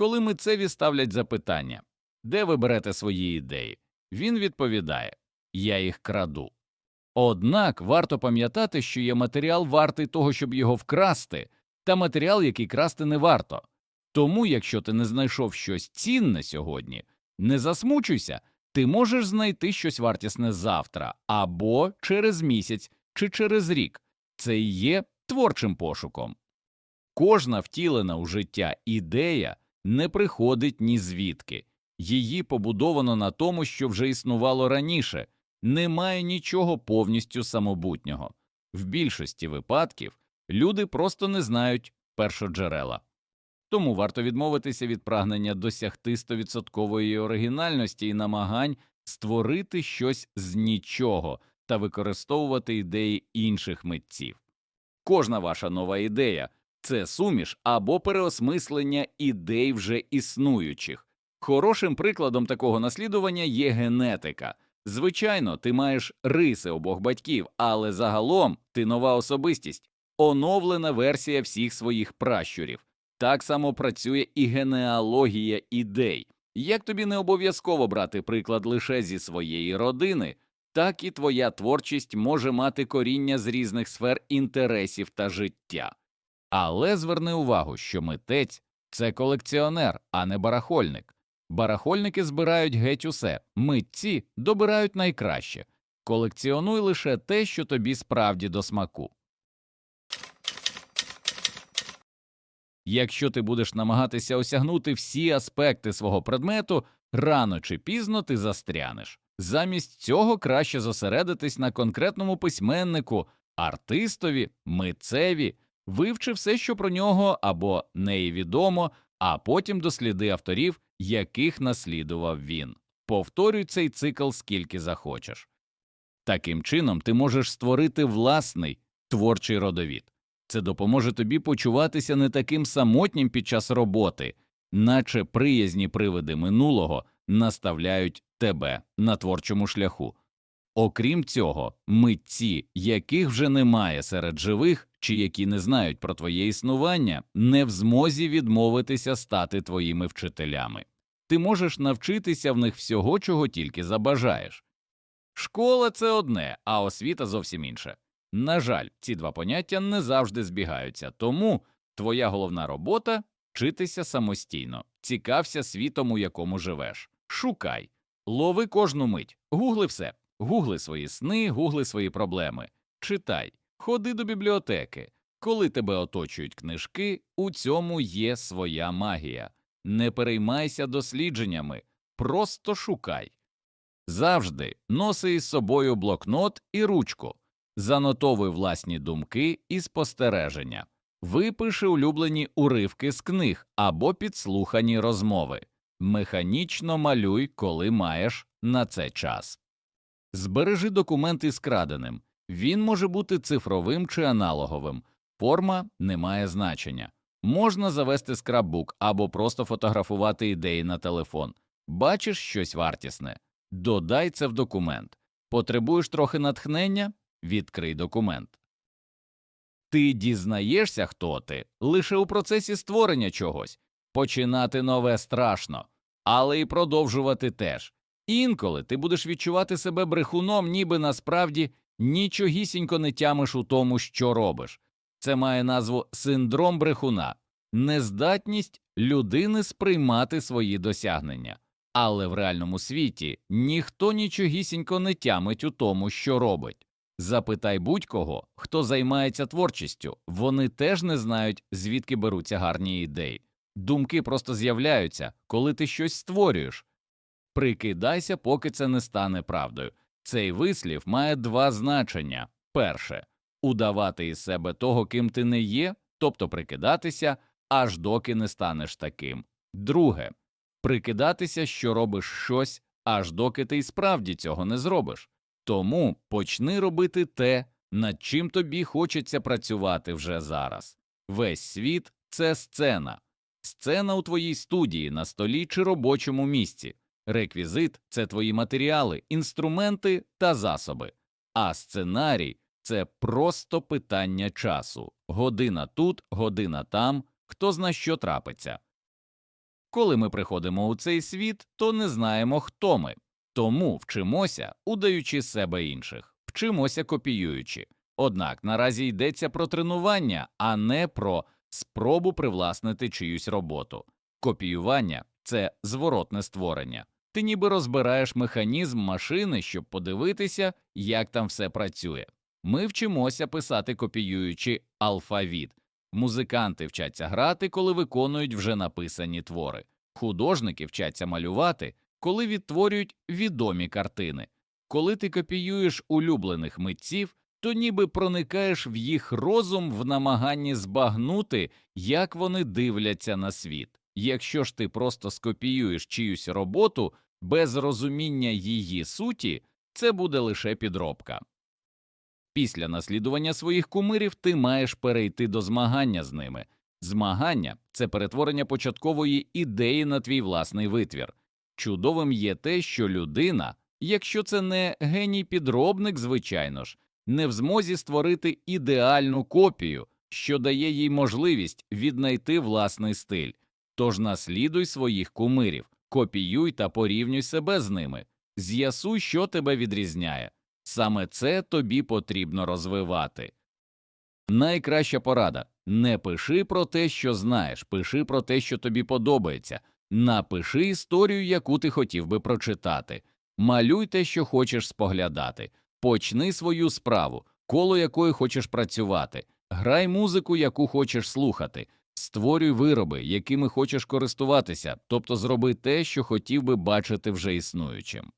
Коли митцеві ставлять запитання, де ви берете свої ідеї, він відповідає Я їх краду. Однак варто пам'ятати, що є матеріал вартий того, щоб його вкрасти, та матеріал, який красти не варто. Тому, якщо ти не знайшов щось цінне сьогодні, не засмучуйся, ти можеш знайти щось вартісне завтра або через місяць чи через рік. Це і є творчим пошуком. Кожна втілена у життя ідея не приходить ні звідки, її побудовано на тому, що вже існувало раніше, немає нічого повністю самобутнього. В більшості випадків люди просто не знають першоджерела. Тому варто відмовитися від прагнення досягти стовідсоткової оригінальності і намагань створити щось з нічого та використовувати ідеї інших митців. Кожна ваша нова ідея це суміш або переосмислення ідей вже існуючих. Хорошим прикладом такого наслідування є генетика. Звичайно, ти маєш риси обох батьків, але загалом ти нова особистість, оновлена версія всіх своїх пращурів. Так само працює і генеалогія ідей. Як тобі не обов'язково брати приклад лише зі своєї родини, так і твоя творчість може мати коріння з різних сфер інтересів та життя. Але зверни увагу, що митець це колекціонер, а не барахольник. Барахольники збирають геть усе, митці добирають найкраще. Колекціонуй лише те, що тобі справді до смаку. Якщо ти будеш намагатися осягнути всі аспекти свого предмету, рано чи пізно ти застрянеш. Замість цього краще зосередитись на конкретному письменнику, артистові, митцеві, вивчи все, що про нього або неї відомо, а потім досліди авторів, яких наслідував він. Повторюй цей цикл скільки захочеш. Таким чином ти можеш створити власний творчий родовід. Це допоможе тобі почуватися не таким самотнім під час роботи, наче приязні привиди минулого наставляють тебе на творчому шляху. Окрім цього, митці, яких вже немає серед живих чи які не знають про твоє існування, не в змозі відмовитися стати твоїми вчителями. Ти можеш навчитися в них всього, чого тільки забажаєш. Школа це одне, а освіта зовсім інше. На жаль, ці два поняття не завжди збігаються, тому твоя головна робота вчитися самостійно, цікався світом, у якому живеш. Шукай, лови кожну мить, гугли все, гугли свої сни, гугли свої проблеми, читай, ходи до бібліотеки. Коли тебе оточують книжки, у цьому є своя магія. Не переймайся дослідженнями, просто шукай. Завжди носи із собою блокнот і ручку, занотовуй власні думки і спостереження, випиши улюблені уривки з книг або підслухані розмови, механічно малюй, коли маєш на це час. Збережи документ із краденим, він може бути цифровим чи аналоговим, форма не має значення. Можна завести скраббук або просто фотографувати ідеї на телефон. Бачиш щось вартісне, додай це в документ. Потребуєш трохи натхнення, відкрий документ. Ти дізнаєшся, хто ти лише у процесі створення чогось. Починати нове страшно, але і продовжувати теж. Інколи ти будеш відчувати себе брехуном, ніби насправді нічогісінько не тямиш у тому, що робиш. Це має назву синдром брехуна, нездатність людини сприймати свої досягнення. Але в реальному світі ніхто нічогісінько не тямить у тому, що робить. Запитай будь-кого, хто займається творчістю, вони теж не знають, звідки беруться гарні ідеї. Думки просто з'являються, коли ти щось створюєш. Прикидайся, поки це не стане правдою. Цей вислів має два значення перше удавати із себе того, ким ти не є, тобто прикидатися, аж доки не станеш таким. Друге прикидатися, що робиш щось, аж доки ти й справді цього не зробиш. Тому почни робити те, над чим тобі хочеться працювати вже зараз. Весь світ це сцена, сцена у твоїй студії, на столі чи робочому місці. Реквізит це твої матеріали, інструменти та засоби, а сценарій це просто питання часу година тут, година там, хто зна що трапиться. Коли ми приходимо у цей світ, то не знаємо, хто ми. Тому вчимося, удаючи себе інших, вчимося копіюючи. Однак наразі йдеться про тренування, а не про спробу привласнити чиюсь роботу. Копіювання це зворотне створення. Ти ніби розбираєш механізм машини, щоб подивитися, як там все працює. Ми вчимося писати копіюючи алфавіт. Музиканти вчаться грати, коли виконують вже написані твори. Художники вчаться малювати, коли відтворюють відомі картини. Коли ти копіюєш улюблених митців, то ніби проникаєш в їх розум в намаганні збагнути, як вони дивляться на світ. Якщо ж ти просто скопіюєш чиюсь роботу без розуміння її суті, це буде лише підробка. Після наслідування своїх кумирів ти маєш перейти до змагання з ними. Змагання це перетворення початкової ідеї на твій власний витвір. Чудовим є те, що людина, якщо це не геній підробник, звичайно ж, не в змозі створити ідеальну копію, що дає їй можливість віднайти власний стиль. Тож наслідуй своїх кумирів, копіюй та порівнюй себе з ними, з'ясуй, що тебе відрізняє. Саме це тобі потрібно розвивати. Найкраща порада. Не пиши про те, що знаєш, пиши про те, що тобі подобається, напиши історію, яку ти хотів би прочитати, малюй те, що хочеш споглядати, почни свою справу, коло якої хочеш працювати, грай музику, яку хочеш слухати, створюй вироби, якими хочеш користуватися, тобто зроби те, що хотів би бачити вже існуючим.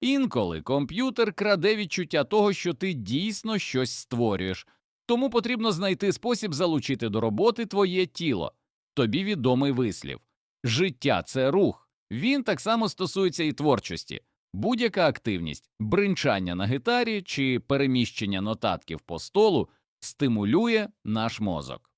Інколи комп'ютер краде відчуття того, що ти дійсно щось створюєш, тому потрібно знайти спосіб залучити до роботи твоє тіло. Тобі відомий вислів життя це рух. Він так само стосується і творчості. Будь-яка активність, бринчання на гітарі чи переміщення нотатків по столу стимулює наш мозок.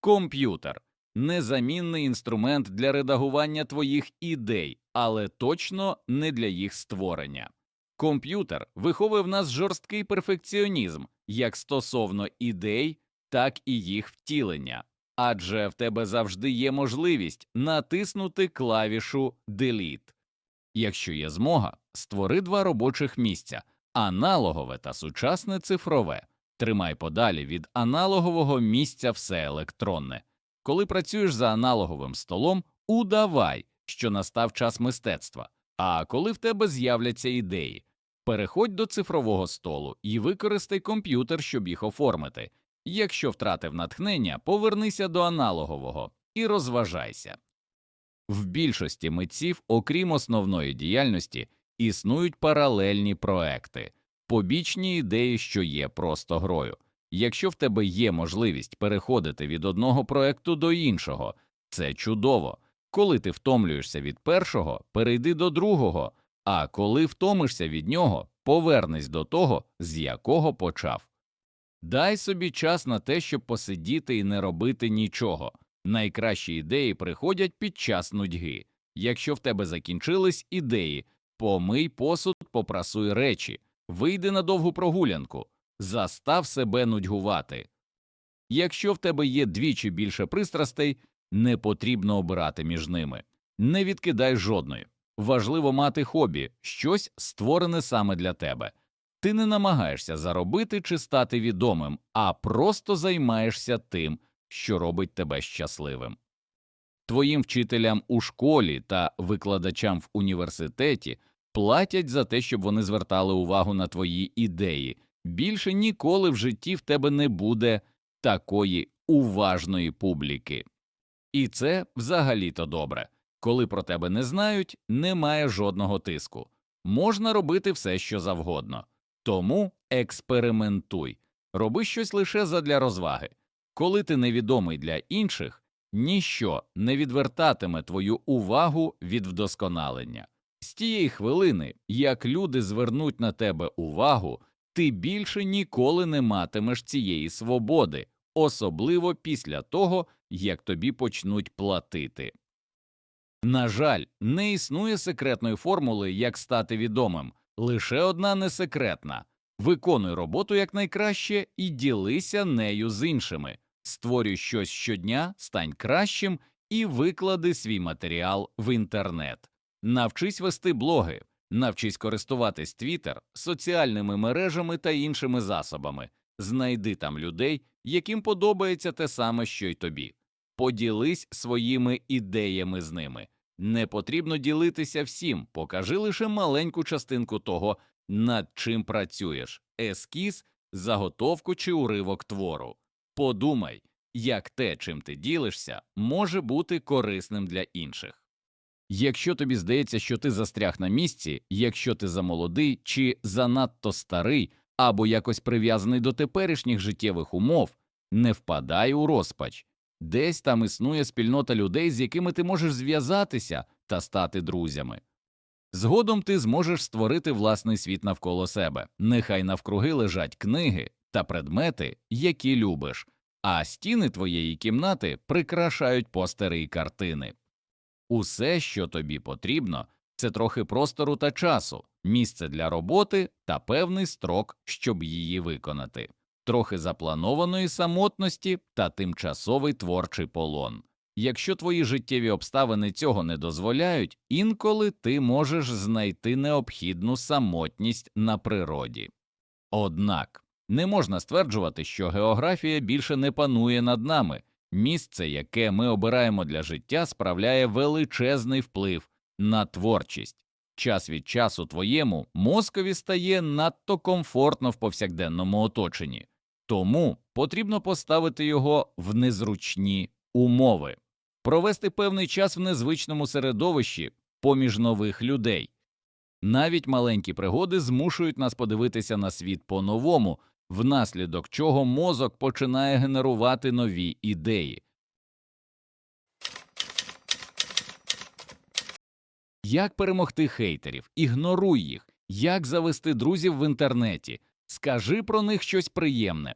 Комп'ютер незамінний інструмент для редагування твоїх ідей, але точно не для їх створення. Комп'ютер виховує в нас жорсткий перфекціонізм як стосовно ідей, так і їх втілення, адже в тебе завжди є можливість натиснути клавішу Delete. Якщо є змога, створи два робочих місця аналогове та сучасне цифрове. Тримай подалі від аналогового місця все електронне. Коли працюєш за аналоговим столом, удавай, що настав час мистецтва. А коли в тебе з'являться ідеї, переходь до цифрового столу і використай комп'ютер, щоб їх оформити. Якщо втратив натхнення, повернися до аналогового і розважайся. В більшості митців, окрім основної діяльності, існують паралельні проекти, побічні ідеї, що є просто грою. Якщо в тебе є можливість переходити від одного проекту до іншого, це чудово. Коли ти втомлюєшся від першого, перейди до другого, а коли втомишся від нього, повернись до того, з якого почав. Дай собі час на те, щоб посидіти і не робити нічого. Найкращі ідеї приходять під час нудьги. Якщо в тебе закінчились ідеї, помий посуд, попрасуй речі, вийди на довгу прогулянку, застав себе нудьгувати. Якщо в тебе є двічі більше пристрастей, не потрібно обирати між ними, не відкидай жодної. Важливо мати хобі, щось створене саме для тебе. Ти не намагаєшся заробити чи стати відомим, а просто займаєшся тим, що робить тебе щасливим. Твоїм вчителям у школі та викладачам в університеті платять за те, щоб вони звертали увагу на твої ідеї. Більше ніколи в житті в тебе не буде такої уважної публіки. І це взагалі-то добре. Коли про тебе не знають, немає жодного тиску. Можна робити все, що завгодно. Тому експериментуй, роби щось лише задля розваги. Коли ти невідомий для інших, ніщо не відвертатиме твою увагу від вдосконалення. З тієї хвилини, як люди звернуть на тебе увагу, ти більше ніколи не матимеш цієї свободи, особливо після того, як тобі почнуть платити. На жаль, не існує секретної формули, як стати відомим, лише одна несекретна виконуй роботу якнайкраще і ділися нею з іншими. Створюй щось щодня, стань кращим і виклади свій матеріал в інтернет. Навчись вести блоги, навчись користуватись Twitter, соціальними мережами та іншими засобами. Знайди там людей, яким подобається те саме, що й тобі. Поділись своїми ідеями з ними. Не потрібно ділитися всім, покажи лише маленьку частинку того, над чим працюєш ескіз, заготовку чи уривок твору. Подумай, як те, чим ти ділишся, може бути корисним для інших. Якщо тобі здається, що ти застряг на місці, якщо ти замолодий чи занадто старий або якось прив'язаний до теперішніх життєвих умов, не впадай у розпач. Десь там існує спільнота людей, з якими ти можеш зв'язатися та стати друзями. Згодом ти зможеш створити власний світ навколо себе. Нехай навкруги лежать книги та предмети, які любиш, а стіни твоєї кімнати прикрашають постери й картини. Усе, що тобі потрібно, це трохи простору та часу, місце для роботи та певний строк, щоб її виконати, трохи запланованої самотності та тимчасовий творчий полон. Якщо твої життєві обставини цього не дозволяють, інколи ти можеш знайти необхідну самотність на природі. Однак не можна стверджувати, що географія більше не панує над нами. Місце, яке ми обираємо для життя, справляє величезний вплив на творчість. Час від часу твоєму мозкові стає надто комфортно в повсякденному оточенні, тому потрібно поставити його в незручні умови, провести певний час в незвичному середовищі поміж нових людей. Навіть маленькі пригоди змушують нас подивитися на світ по-новому, внаслідок чого мозок починає генерувати нові ідеї. Як перемогти хейтерів? Ігноруй їх. Як завести друзів в інтернеті? Скажи про них щось приємне.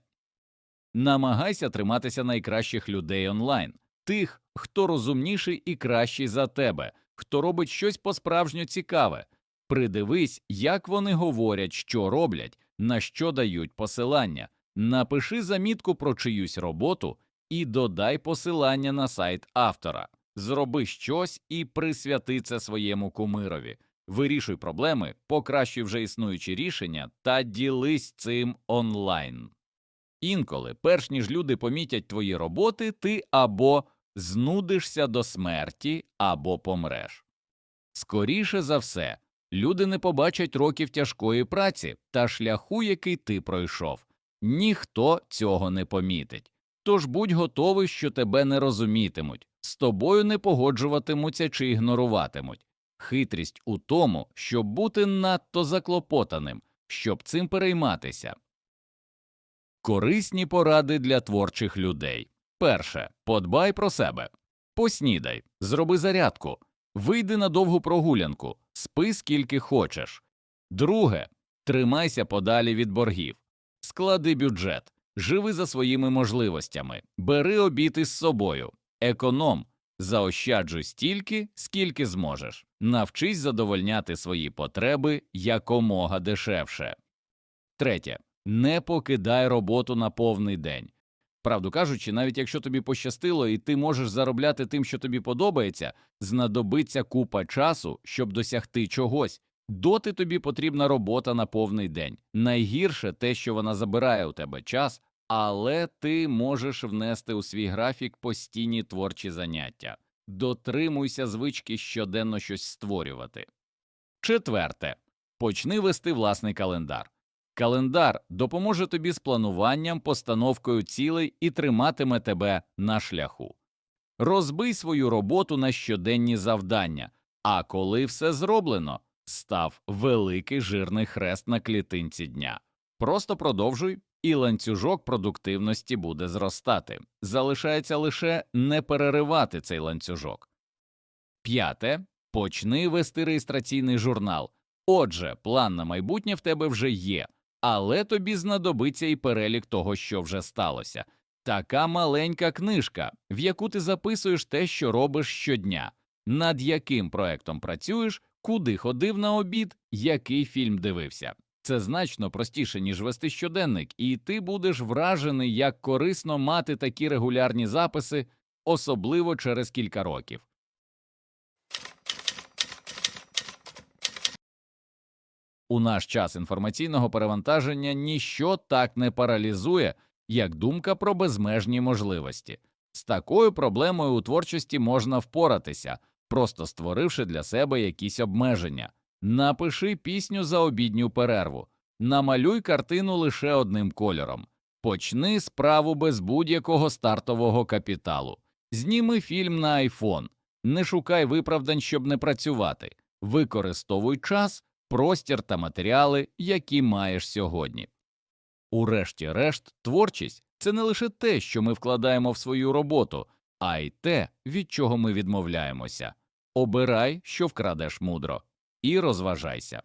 Намагайся триматися найкращих людей онлайн, тих, хто розумніший і кращий за тебе, хто робить щось по-справжньо цікаве. Придивись, як вони говорять, що роблять, на що дають посилання. Напиши замітку про чиюсь роботу і додай посилання на сайт автора. Зроби щось і присвяти це своєму кумирові. Вирішуй проблеми, покращуй вже існуючі рішення та ділись цим онлайн. Інколи, перш ніж люди помітять твої роботи, ти або знудишся до смерті, або помреш. Скоріше за все, люди не побачать років тяжкої праці та шляху, який ти пройшов. Ніхто цього не помітить. Тож будь готовий, що тебе не розумітимуть, з тобою не погоджуватимуться чи ігноруватимуть. Хитрість у тому, щоб бути надто заклопотаним, щоб цим перейматися. Корисні поради для творчих людей. Перше. Подбай про себе. Поснідай, зроби зарядку, вийди на довгу прогулянку, спи скільки хочеш. Друге. Тримайся подалі від боргів. Склади бюджет, живи за своїми можливостями, бери обід із собою, економ, заощаджуй стільки, скільки зможеш, навчись задовольняти свої потреби якомога дешевше. Третє. Не покидай роботу на повний день. Правду кажучи, навіть якщо тобі пощастило і ти можеш заробляти тим, що тобі подобається, знадобиться купа часу, щоб досягти чогось. Доти тобі потрібна робота на повний день. Найгірше те, що вона забирає у тебе час, але ти можеш внести у свій графік постійні творчі заняття. Дотримуйся звички щоденно щось створювати. Четверте. Почни вести власний календар. Календар допоможе тобі з плануванням, постановкою цілей і триматиме тебе на шляху. Розбий свою роботу на щоденні завдання, а коли все зроблено, став великий жирний хрест на клітинці дня. Просто продовжуй, і ланцюжок продуктивності буде зростати. Залишається лише не переривати цей ланцюжок. П'яте. Почни вести реєстраційний журнал. Отже, план на майбутнє в тебе вже є, але тобі знадобиться і перелік того, що вже сталося. Така маленька книжка, в яку ти записуєш те, що робиш щодня, над яким проектом працюєш, куди ходив на обід, який фільм дивився. Це значно простіше, ніж вести щоденник, і ти будеш вражений, як корисно мати такі регулярні записи, особливо через кілька років. У наш час інформаційного перевантаження ніщо так не паралізує, як думка про безмежні можливості. З такою проблемою у творчості можна впоратися, просто створивши для себе якісь обмеження. Напиши пісню за обідню перерву, намалюй картину лише одним кольором, почни справу без будь-якого стартового капіталу, зніми фільм на айфон, не шукай виправдань, щоб не працювати, використовуй час, простір та матеріали, які маєш сьогодні. Урешті-решт, творчість це не лише те, що ми вкладаємо в свою роботу, а й те, від чого ми відмовляємося. Обирай, що вкрадеш мудро, і розважайся.